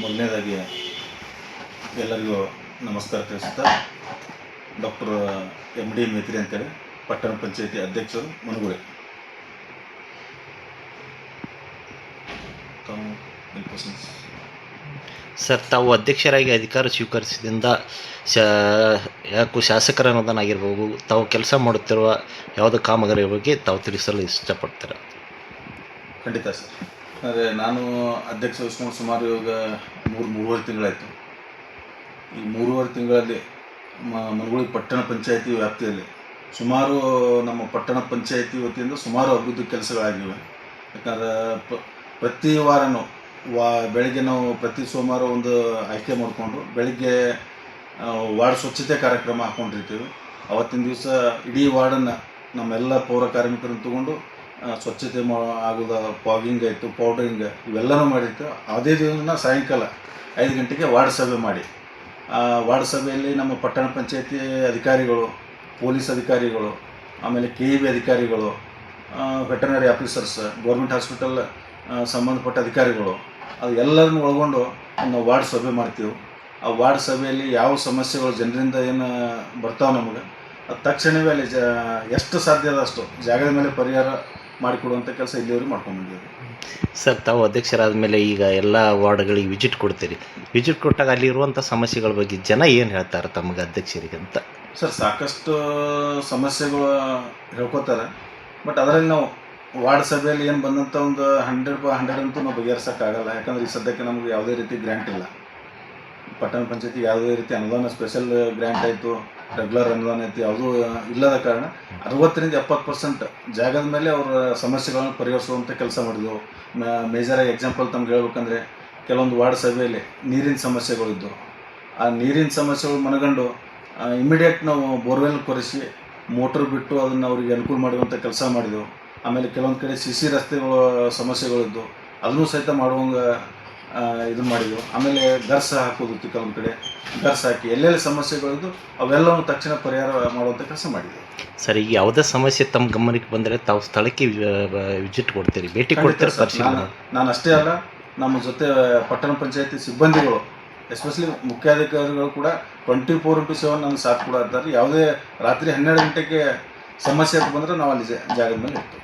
ಮೊದಲನೇದಾಗಿ ಎಲ್ಲರಿಗೂ ನಮಸ್ಕಾರ ತಿಳಿಸುತ್ತಾ ಡಾಕ್ಟರ್ ಎಂ ಡಿ ಮೇತ್ರಿ ಅಂತೇಳಿ ಪಟ್ಟಣ ಪಂಚಾಯತಿ ಅಧ್ಯಕ್ಷರು ಮನುಗುಳೆ. ಸರ್ ತಾವು ಅಧ್ಯಕ್ಷರಾಗಿ ಅಧಿಕಾರ ಸ್ವೀಕರಿಸಿದಿಂದ ಶಾ ಯಾಕೂ ಶಾಸಕರ ಅನ್ನೋದನ್ನಾಗಿರ್ಬೋದು ತಾವು ಕೆಲಸ ಮಾಡುತ್ತಿರುವ ಯಾವುದೇ ಕಾಮಗಾರಿ ಬಗ್ಗೆ ತಾವು ತಿಳಿಸಲು ಇಷ್ಟಪಡ್ತೀರಾ? ಖಂಡಿತ ಸರ್. ಅಂದರೆ ನಾನು ಅಧ್ಯಕ್ಷ ವಹಿಸ್ಕೊಂಡು ಸುಮಾರು ಇವಾಗ ಮೂರು, ಮೂರುವರೆ ತಿಂಗಳಾಯಿತು. ಈ ಮೂರುವರೆ ತಿಂಗಳಲ್ಲಿ ಮನಗುಳಿ ಪಟ್ಟಣ ಪಂಚಾಯತಿ ವ್ಯಾಪ್ತಿಯಲ್ಲಿ ಸುಮಾರು ನಮ್ಮ ಪಟ್ಟಣ ಪಂಚಾಯತಿ ವತಿಯಿಂದ ಸುಮಾರು ಅಭಿವೃದ್ಧಿ ಕೆಲಸಗಳಾಗಿವೆ. ಯಾಕಂದ್ರೆ ಪ್ರತಿ ವಾರನೂ ವಾ, ಬೆಳಗ್ಗೆ ನಾವು ಪ್ರತಿ ಸೋಮವಾರ ಒಂದು ಆಯ್ಕೆ ಮಾಡಿಕೊಂಡು ಬೆಳಿಗ್ಗೆ ವಾರ್ಡ್ ಸ್ವಚ್ಛತೆ ಕಾರ್ಯಕ್ರಮ ಹಾಕ್ಕೊಂಡಿರ್ತೀವಿ ಅವತ್ತಿನ ದಿವಸ ಇಡೀ ವಾರ್ಡನ್ನು ನಮ್ಮೆಲ್ಲ ಪೌರ ಕಾರ್ಮಿಕರನ್ನು ತಗೊಂಡು ಸ್ವಚ್ಛತೆ ಮಾ ಆಗೋದು, ಪಾಗಿಂಗ್ ಆಯಿತು ಪೌಡರಿಂಗ್ ಇವೆಲ್ಲನೂ ಮಾಡಿತ್ತು ಅದೇ ದಿನ ಸಾಯಂಕಾಲ ಐದು ಗಂಟೆಗೆ ವಾರ್ಡ್ ಸಭೆ ಮಾಡಿ. ಆ, ವಾರ್ಡ್ ಸಭೆಯಲ್ಲಿ ನಮ್ಮ ಪಟ್ಟಣ ಪಂಚಾಯತಿ ಅಧಿಕಾರಿಗಳು, ಪೊಲೀಸ್ ಅಧಿಕಾರಿಗಳು, ಆಮೇಲೆ ಕೆ ಇ ಬಿ ಅಧಿಕಾರಿಗಳು ವೆಟರ್ನರಿ ಆಫೀಸರ್ಸ್, ಗೌರ್ಮೆಂಟ್ ಹಾಸ್ಪಿಟಲ್ ಸಂಬಂಧಪಟ್ಟ ಅಧಿಕಾರಿಗಳು, ಅದು ಎಲ್ಲರನ್ನು ಒಳಗೊಂಡು ನಾವು ವಾರ್ಡ್ ಸಭೆ ಮಾಡ್ತೀವಿ. ಆ ವಾರ್ಡ್ ಸಭೆಯಲ್ಲಿ ಯಾವ ಸಮಸ್ಯೆಗಳು ಜನರಿಂದ ಏನು ಬರ್ತಾವೆ ನಮಗೆ, ಅದು ತಕ್ಷಣವೇ ಅಲ್ಲಿ ಜ ಎಷ್ಟು ಸಾಧ್ಯ ಅಷ್ಟು ಜಾಗದ ಮೇಲೆ ಪರಿಹಾರ ಮಾಡಿಕೊಡುವಂಥ ಕೆಲಸ ಇಲ್ಲಿವರೆಗೆ ಮಾಡ್ಕೊಂಡು ಬಂದಿದ್ದೀವಿ ಸರ್ ತಾವು ಅಧ್ಯಕ್ಷರಾದ ಮೇಲೆ ಈಗ ಎಲ್ಲ ವಾರ್ಡ್ಗಳಿಗೆ ವಿಸಿಟ್ ಕೊಡ್ತೀರಿ. ವಿಸಿಟ್ ಕೊಟ್ಟಾಗ ಅಲ್ಲಿರುವಂಥ ಸಮಸ್ಯೆಗಳ ಬಗ್ಗೆ ಜನ ಏನು ಹೇಳ್ತಾರೆ ತಮಗೆ ಅಧ್ಯಕ್ಷರಿಗೆ ಅಂತ? ಸರ್ ಸಾಕಷ್ಟು ಸಮಸ್ಯೆಗಳು ಹೇಳ್ಕೊತಾರೆ. ಬಟ್ ಅದರಲ್ಲಿ ನಾವು ವಾರ್ಡ್ ಸಭೆಯಲ್ಲಿ ಏನು ಬಂದಂಥ ಒಂದು ಹಂಡ್ರೆಡ್ ಬೈ ಹಂಡ್ರೆಡ್ ಅಂತೂ ನಾವು ಬಗೆಹರಿಸೋಕ್ಕಾಗಲ್ಲ ಯಾಕಂದ್ರೆ ಈ ಸದ್ಯಕ್ಕೆ ನಮಗೆ ಯಾವುದೇ ರೀತಿ ಗ್ರ್ಯಾಂಟ್ ಇಲ್ಲ. ಪಟ್ಟಣ ಪಂಚಾಯತಿಗೆ ಯಾವುದೇ ರೀತಿ ಅನುದಾನ ಸ್ಪೆಷಲ್ ಗ್ರ್ಯಾಂಟ್ ಆಯಿತು. ರೆಗ್ಯುಲರ್ ಅನುದಾನ ಐತಿ, ಯಾವುದೂ ಇಲ್ಲದ ಕಾರಣ ಅರವತ್ತರಿಂದ ಎಪ್ಪತ್ತು ಪರ್ಸೆಂಟ್ ಜಾಗದ ಮೇಲೆ ಅವರ ಸಮಸ್ಯೆಗಳನ್ನು ಪರಿಹರಿಸುವಂಥ ಕೆಲಸ ಮಾಡಿದ್ವು. ಮೇಜರಾಗಿ ಎಕ್ಸಾಂಪಲ್ ತಮ್ಗೆ ಹೇಳ್ಬೇಕಂದ್ರೆ ಕೆಲವೊಂದು ವಾರ್ಡ್ ಸಭೆಯಲ್ಲಿ ನೀರಿನ ಸಮಸ್ಯೆಗಳಿದ್ದವು ಆ ನೀರಿನ ಸಮಸ್ಯೆಗಳು ಮನಗಂಡು ಇಮಿಡಿಯೇಟ್ ನಾವು ಬೋರ್ವೆಲ್ ಕೊರೆಸಿ ಮೋಟ್ರ್ ಬಿಟ್ಟು ಅದನ್ನು ಅವರಿಗೆ ಅನುಕೂಲ ಮಾಡುವಂಥ ಕೆಲಸ ಮಾಡಿದೆವು. ಆಮೇಲೆ ಕೆಲವೊಂದು ಕಡೆ ಸಿ ಸಿ ರಸ್ತೆಗಳ ಸಮಸ್ಯೆಗಳಿದ್ದು ಅದನ್ನು ಸಹಿತ ಮಾಡುವಂಗೆ ಇದನ್ನು ಮಾಡಿದೆವು ಆಮೇಲೆ ಗರ್ಸ ಹಾಕೋದಿತ್ತು ಕೆಲವೊಂದು ಕಡೆ. ಗರ್ಸ್ ಹಾಕಿ ಎಲ್ಲೆಲ್ಲಿ ಸಮಸ್ಯೆಗಳಿದ್ದು ಅವೆಲ್ಲವನ್ನು ತಕ್ಷಣ ಪರಿಹಾರ ಮಾಡುವಂಥ ಕೆಲಸ ಮಾಡಿದೆ ಸರ್ ಈಗ ಯಾವುದೇ ಸಮಸ್ಯೆ ತಮ್ಮ ಗಮನಕ್ಕೆ ಬಂದರೆ ತಾವು ಸ್ಥಳಕ್ಕೆ ವಿಸಿಟ್ ಕೊಡ್ತೀರಿ ಭೇಟಿ ಕೊಡ್ತೀರಿ ನಾನು ನಾನು ಅಷ್ಟೇ ಅಲ್ಲ ನಮ್ಮ ಜೊತೆ ಪಟ್ಟಣ ಪಂಚಾಯತಿ ಸಿಬ್ಬಂದಿಗಳು ಎಸ್ಪೆಷಲಿ ಮುಖ್ಯಾಧಿಕಾರಿಗಳು ಕೂಡ ಟ್ವೆಂಟಿ ಫೋರ್ ಇಂಟು ಸೆವೆನ್ ನಮ್ಗೆ ಸಾಥ್ ಕೂಡ ಇದ್ದಾರೆ. ಯಾವುದೇ ರಾತ್ರಿ ಹನ್ನೆರಡು ಗಂಟೆಗೆ ಸಮಸ್ಯೆ ಅಂತ ಬಂದರೆ ನಾವು ಅಲ್ಲಿ ಜಾಗದ ಮೇಲೆ ಇರ್ತೀವಿ.